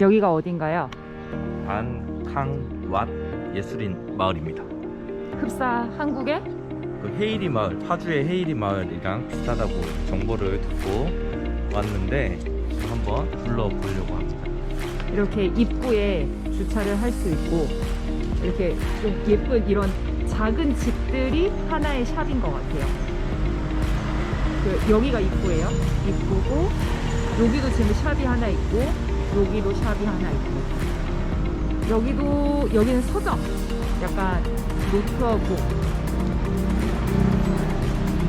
여기가 어딘가요? 안캉왓 예술인 마을입니다. 흡사 한국의 그 헤이리 마을, 파주의 헤이리 마을이랑 비슷하다고 정보를 듣고 왔는데 한번 둘러보려고 합니다. 이렇게 입구에 주차를 할 수 있고 이렇게 좀 예쁜 이런 작은 집들이 하나의 샵인 것 같아요. 그 여기가 입구예요. 입구고 여기도 지금 샵이 하나 있고 여기도 샵이 하나 있고 여기도 여기는 서점 약간 노트북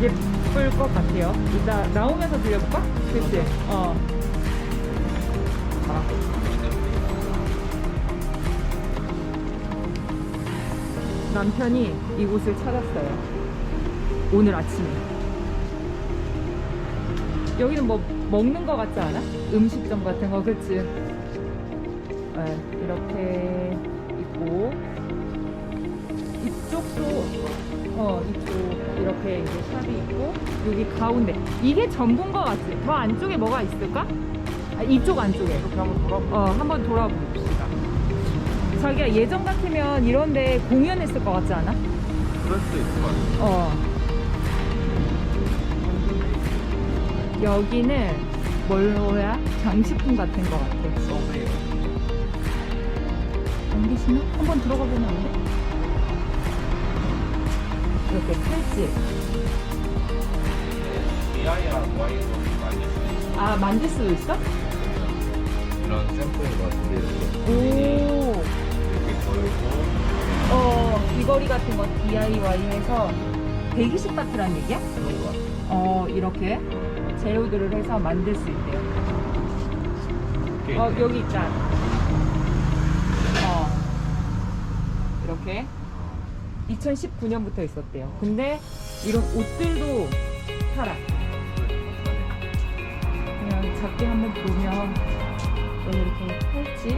예쁠 것 같아요. 이따 나오면서 들려볼까? 그치? 어. 남편이 이곳을 찾았어요. 오늘 아침에. 여기는 뭐 먹는 거 같지 않아? 음식점 같은 거, 그치? 네, 이렇게 있고 이쪽도 어 이쪽 이렇게 이제 샵이 있고 여기 가운데 이게 전부인 거 같지? 더 안쪽에 뭐가 있을까? 아, 이쪽 안쪽에 이렇게 한번 돌아보. 어 한번 돌아봅시다. 자기가 예전 같으면 이런데 공연했을 것 같지 않아? 그럴 수도 있을 것 같아요. 어. 여기는 뭘로야? 장식품 같은 것 같아. 서브웨이. 안 계시나? 한번 들어가 보면 안 돼? 이렇게 Y로 만들 아, 만질 수도 있어? 이런 샘플인 것 같은데 오. 이렇게 걸고 어, 귀걸이 같은 거 DIY 해서 120바트란 얘기야? 그런 것 같아요. 어, 이렇게 재료들을 해서 만들 수 있대요. 꽤 어. 여기 있다. 어. 이렇게 2019년부터 있었대요. 근데 이런 옷들도 팔아. 그냥 작게 한번 보면 이렇게 팔찌.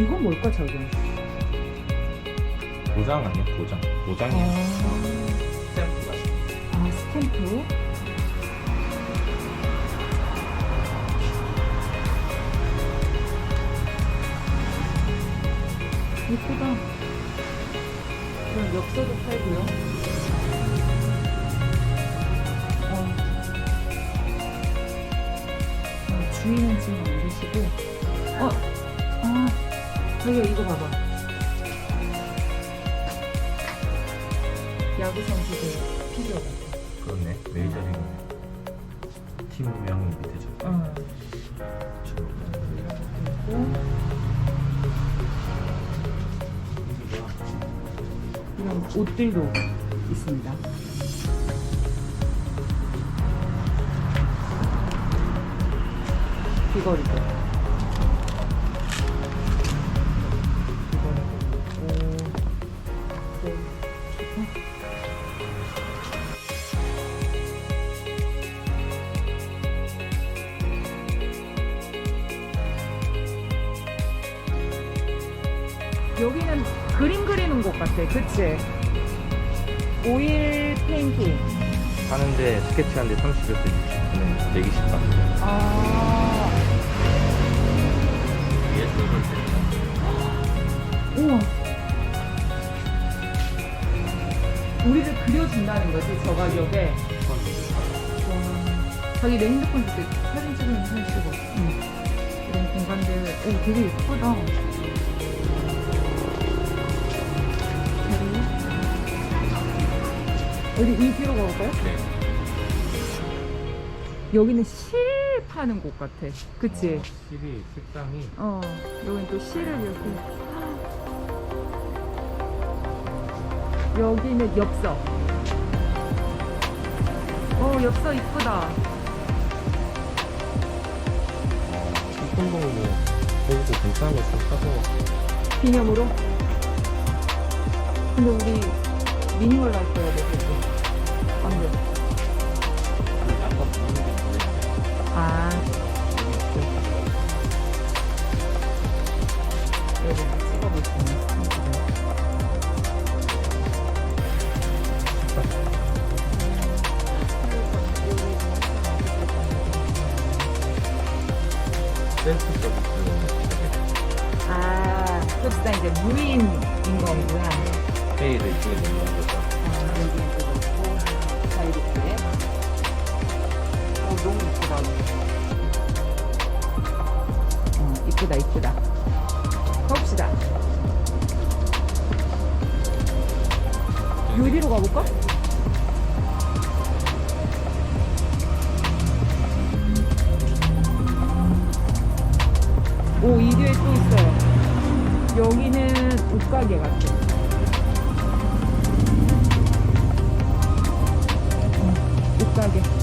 이건 뭘까 저기? 도장 아니야? 도장. 도장이야. 어. 스탬프. 예쁘다. 그럼 엽서도 팔고요. 어. 어, 주인은 지금 안 계시고. 어, 아, 저기 이거 봐봐. 야구 선수들 필요 같아. 그렇네. 메이저리그 팀 모양이 밑에 저. 어. 이런 옷들도 있습니다. 귀걸이도 여기는 그림 그리는 곳 같아. 그치? 오일 페인팅. 하는데 스케치하는데 30에서 60분에 120만 아. 예술을 우와. 우리를 그려준다는 거지, 저 가격에. 와. 자기 내 핸드폰 줄때 사진 찍으면 사진 찍어. 응. 이런 공간들, 오, 되게 예쁘다. 이 뒤로 가볼까요? 네. 여기는 실 파는 곳 같아. 그치? 실이 색상이 어, 여긴 또 실을 이렇게. 여기는 엽서. 어, 엽서 이쁘다. 이쁜 거는 뭐 여기서 괜찮은 거 사서 기념으로. 근데 우리 미니멀 할 거야, 돼, 그치? 안 돼. 아까 보는 게 아, 있는. 셀프 서비스 아, 그렇다 이제 무인인 거구나. 회의를 이쪽에 넣는 거죠. 아, 여기 이렇게. 오, 너무 이쁘다. 어, 이쁘다, 이쁘다. 가봅시다. 여기로 가볼까? 오, 이 뒤에 또 있어요. 여기는 옷가게 같아. 어, 옷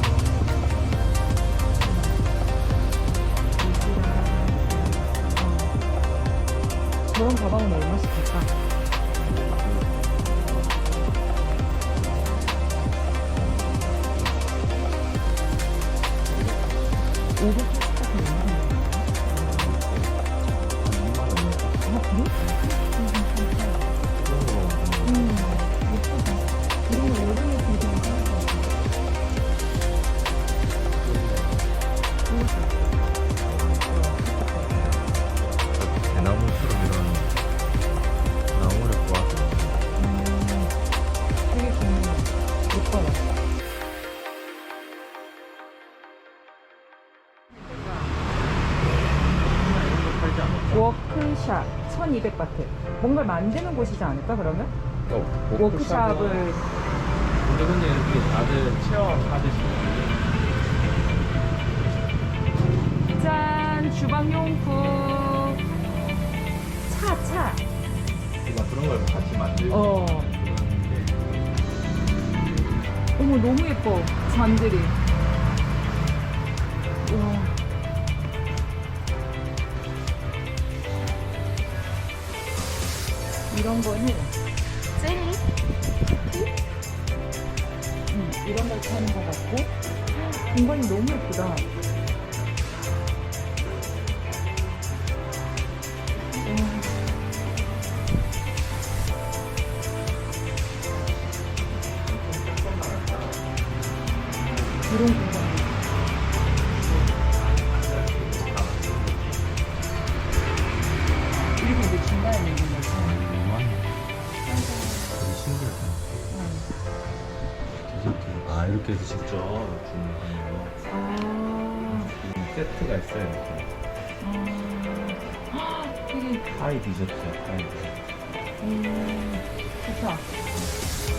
워크샵 1200바트. 뭔가를 만드는 곳이지 않을까, 그러면? 어, 워크샵을. 근데 근데 이렇게 다들 체험하듯이 짠! 주방용품. 차, 차. 뭔가 그런 걸 같이 만들고 어. 그러는데 어머, 너무 예뻐. 잔들이. 이런 거는 젤리? 음, 이런 걸 파는 것 같고 공간이 너무 예쁘다.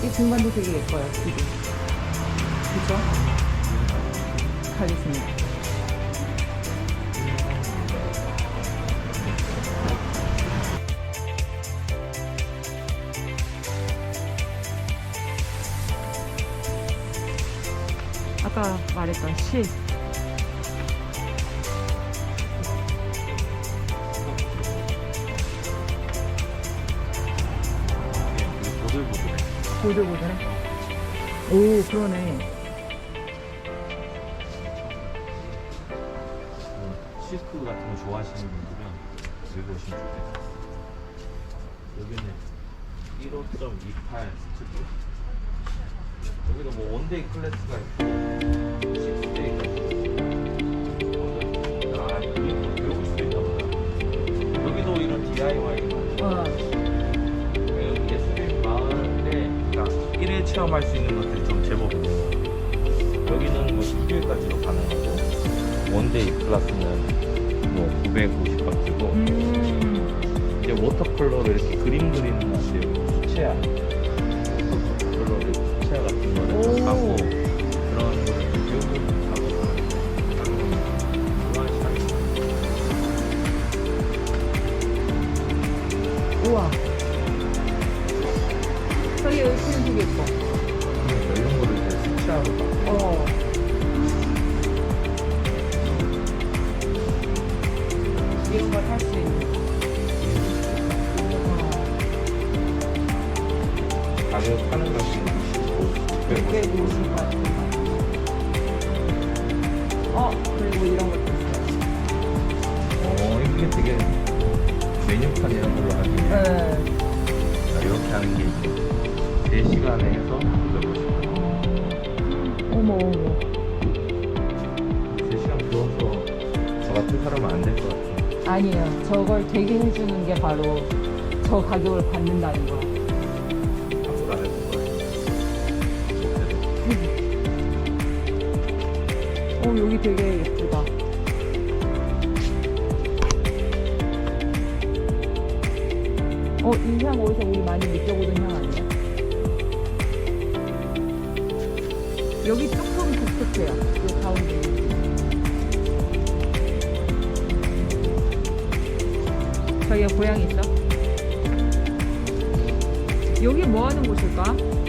이 중간도 되게 예뻐요, 지금. 그죠? 가겠습니다. 아까 말했던 실. 보들보들해 보들보들해. 오, 그러네. 음, 시스크 같은 거 좋아하시는 분들은 여기 오시면 좋겠어요 여기는 15.28 스튜디오 여기도 뭐 원데이 클래스가 있고 식스데이가 있고 아뭐 배울 수도 있나 보다. 여기도 이런 DIY가 어, 체험할 수 있는 것들이 좀 제법 있어요. 여기는 뭐 2일까지도 가능하고 원데이 클래스는 뭐 950바트고 음, 이제 워터컬러로 이렇게 그림 그리는 건데 여기 수채화 워터컬러로 수채화 같은 거를 하고 그런 거를 좀 배우고 하고 그런 샤이 우와. 저기 여기 그림 되게 예뻐. 이런 거를 아. 아니에요. 저걸 되게 해주는 게 바로 저 가격을 받는다는 거. 아무도 안것 같아. 어, 여기 되게 예쁘다. 어, 이 향 어디서 우리 많이 느껴보던 향 아니야? 여기 조금 독특해요. 이 가운데. 저기가 고양이 있어? 여기 뭐 하는 곳일까?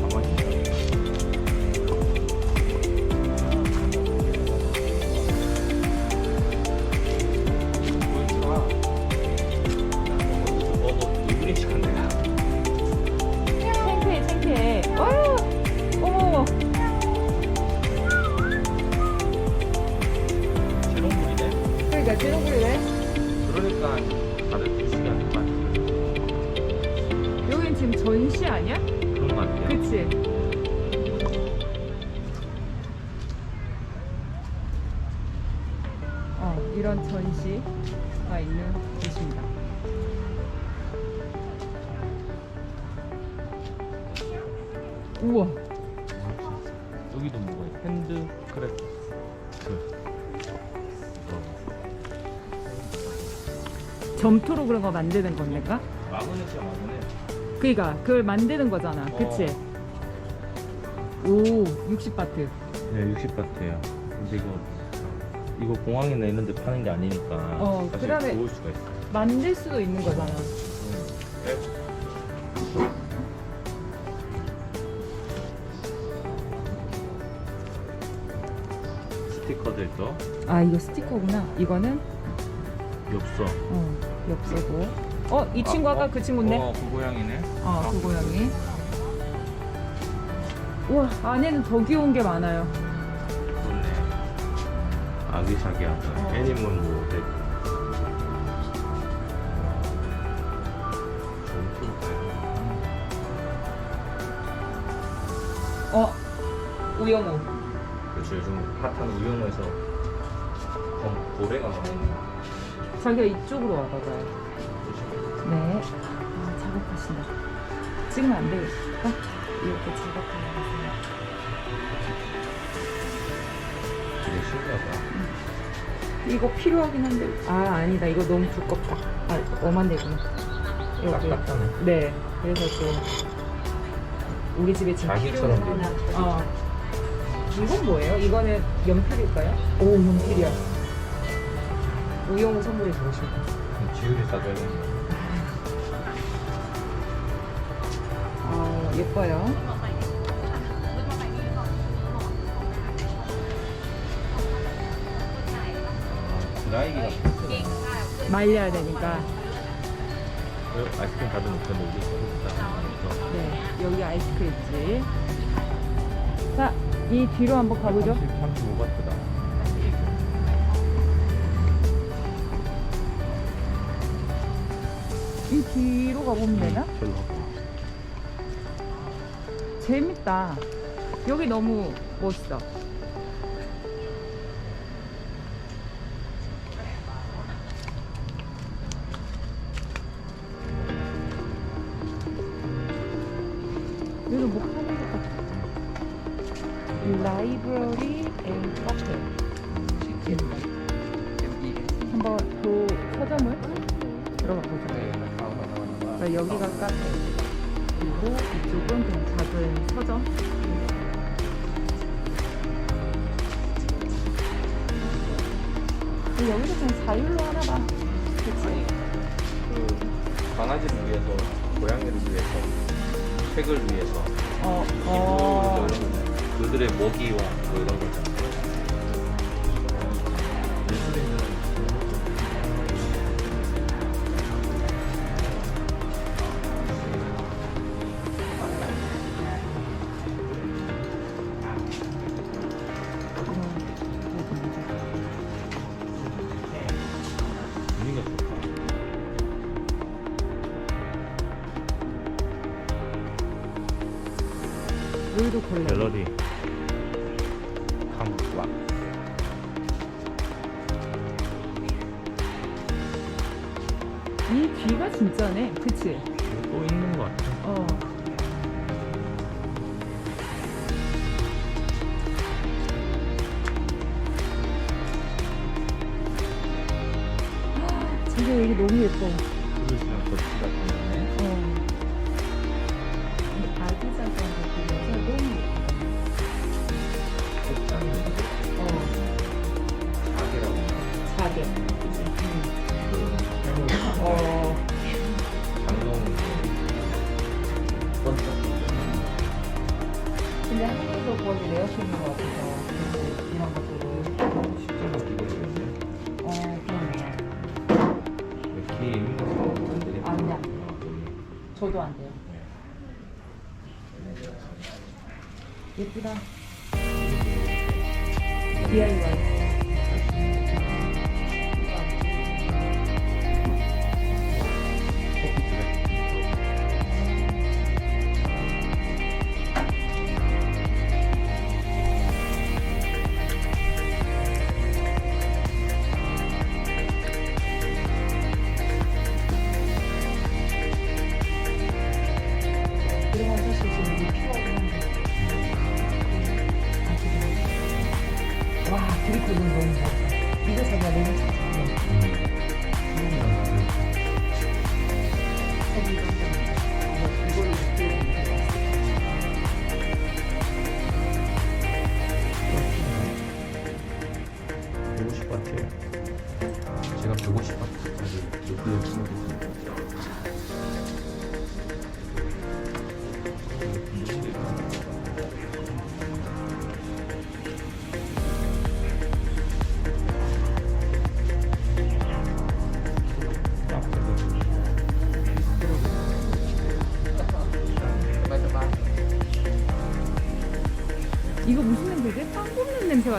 점토로 그런 거 만드는 겁니까? 마그넷이야 마그넷. 그니까, 그걸 만드는 거잖아. 그치? 오, 60바트. 네, 60바트예요. 근데 이거 이거 공항이나 이런 데 파는 게 아니니까 어, 사실 그다음에- 좋을 수가 있어. 만들 수도 있는 거잖아. 스티커들도 아, 이거 스티커구나. 이거는, 엽서. 어, 엽서고. 어, 이 친구 아 까 어? 그 친구인데? 어, 그 고양이네. 어, 그 고양이. 우와, 안에는 더 귀여운 게 많아요. 그렇네. 아기자기하다. 어. 애니멀 모델. 가요. 어, 우영우. 그렇죠. 요즘 핫한 우영우에서 어, 고래가 나오네. 자기가 이쪽으로 와봐봐요. 네. 아, 작업하신다. 찍으면 안 되겠어. 이렇게 작업하는 되게 신기하다. 이거 필요하긴 한데. 아, 아니다. 이거 너무 두껍다. 아, 엄한데구나. 여기. 딱딱하네. 네. 그래서 좀 우리 집에 지금 자기처럼 필요한 돼. 어. 이건 뭐예요? 이거는 연필일까요? 오, 연필이야. 우영우 선물해 주고 싶다. 그럼 지율이 사줘야겠네. 아, 예뻐요. 아, 드라이기가. 말려야 되니까. 어, 아이스크림 가득 먹는데 우리 소금 네, 여기 아이스크림집. 자, 이 뒤로 한번 가보죠. 35바트다. 이 뒤로 가보면 되나? 별로. 재밌다. 여기 너무 멋있어. 고양이를 위해서, 책을 위해서, 어, 어. 그들의 먹이와 뭐 이런 거잖아. 예 이 뒤가 진짜네. 그치? 또 있는 것 같아. 어. 진짜 여기 너무 예뻐. 이렇게 있는 거안 돼. 안. 저도 안 돼요. 예쁘다. DIY. 좋아. 이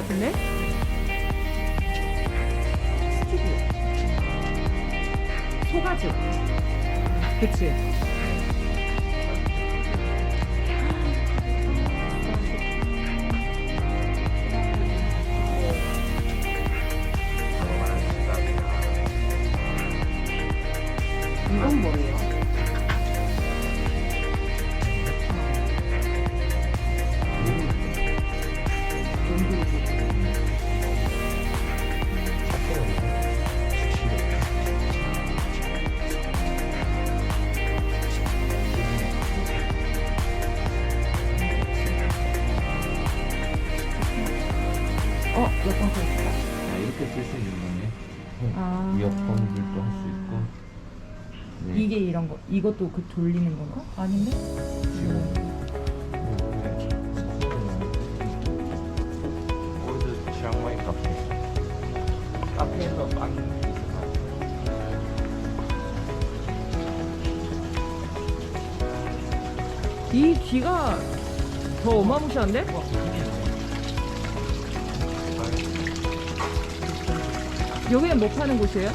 같은데? 스티브. 소가죽. 그치? 어, 몇번 있다. 아, 이렇게 쓸 수 있는 거네. 아. 이어폰들도 할 수 있고. 네. 이게 이런 거, 이것도 그 돌리는 건가? 아닌데? 올드 치앙마이 카페. 카페에서 빵 있어. 이 귀가 더 어마무시한데? 여기는 뭐 파는 곳이에요?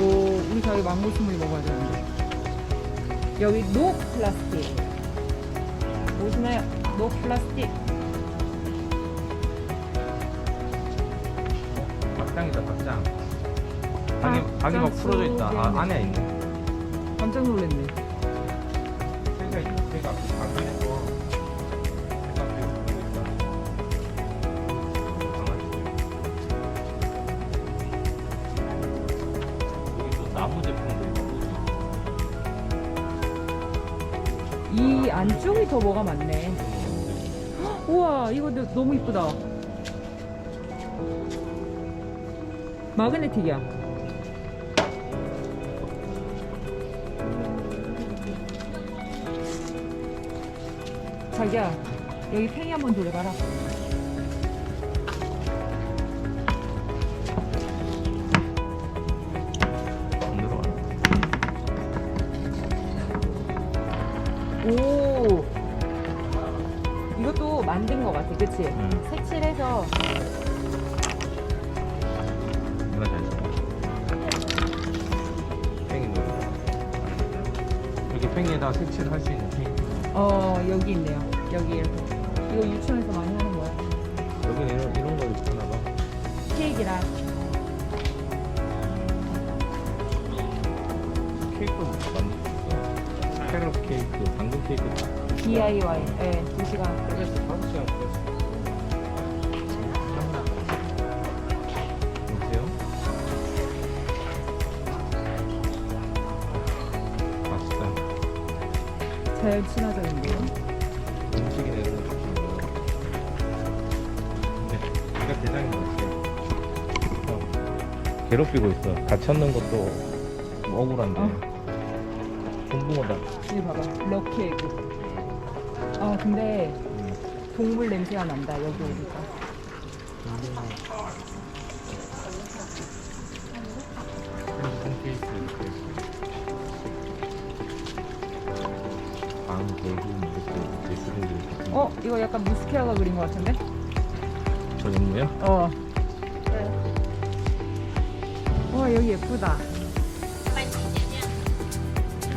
오, 우리 자기 망고 스무디 먹어야 되는데. 여기 노 플라스틱. 보시나요? 노 플라스틱. 닭장이다 닭장. 닭이 닭이 막 풀어져 있다. 아, 안에 있네. 깜짝 놀랐네. 새가 있네. 새가 그 닭에서 이 안쪽이 더 뭐가 많네. 우와, 이거 너- 너무 이쁘다. 마그네틱이야. 자기야, 여기 팽이 한번 돌려봐라. 음. 같아, 그치? 음. 색칠해서. 정말 잘 써. 팽이 뭐. 이렇게 팽이에다 색칠할 수 있는 팽이. 어, 여기 있네요. 여기 이렇게. 이거 유치원에서 많이 하는 거야. 여기 이런, 이런 걸 있구나 봐. 케이크랑. 케이크 만들 수 있어. 캐럿 케이크, 당근 케이크. DIY. 네, 2시간. 그래서 한국 시간 그랬어. 여보세요? 맛있다. 자연 친화적인데요. 음식이 내는 거 좋은 거예요. 근데 같아. 어. 괴롭히고 있어. 갇혔는 것도 억울한데. 어. 공부하다. 여기 봐봐. 럭키 에그. 아, 근데 음. 동물 냄새가 난다, 여기 오니까. 방 이렇게 예술인들. 어, 이거 약간 무스케아가 그린 것 같은데? 저 연무야? 어. 와, 여기 예쁘다.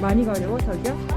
많이 가려워, 저기요?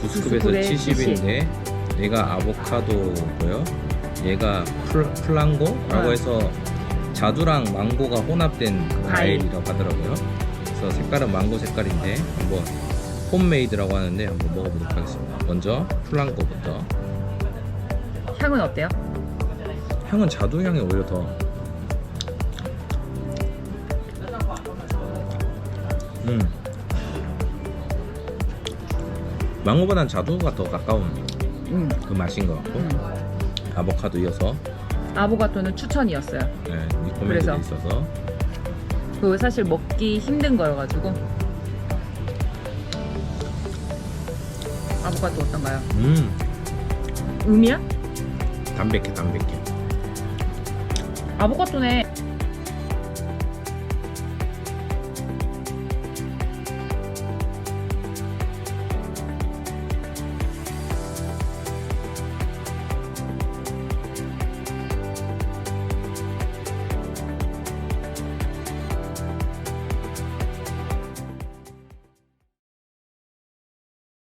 두 스쿱에서 스쿱에 70인데 얘가 아보카도고요 얘가 플, 플랑고라고 어. 해서 자두랑 망고가 혼합된 과일. 과일이라고 하더라고요 그래서 색깔은 망고 색깔인데 한번 홈메이드라고 하는데 한번 먹어보도록 하겠습니다 먼저 플랑고부터 향은 어때요? 향은 자두 향이 오히려 더 음. 망고보단 자두가 더 가까운 음. 그 맛인 것 같고 음. 아보카도 이어서 아보가토는 추천이었어요. 네, 이 그래서? 코멘트도 있어서 그거 사실 먹기 힘든 거여가지고. 아보가토 어떤가요? 음 음이야? 담백해 담백해 아보카토네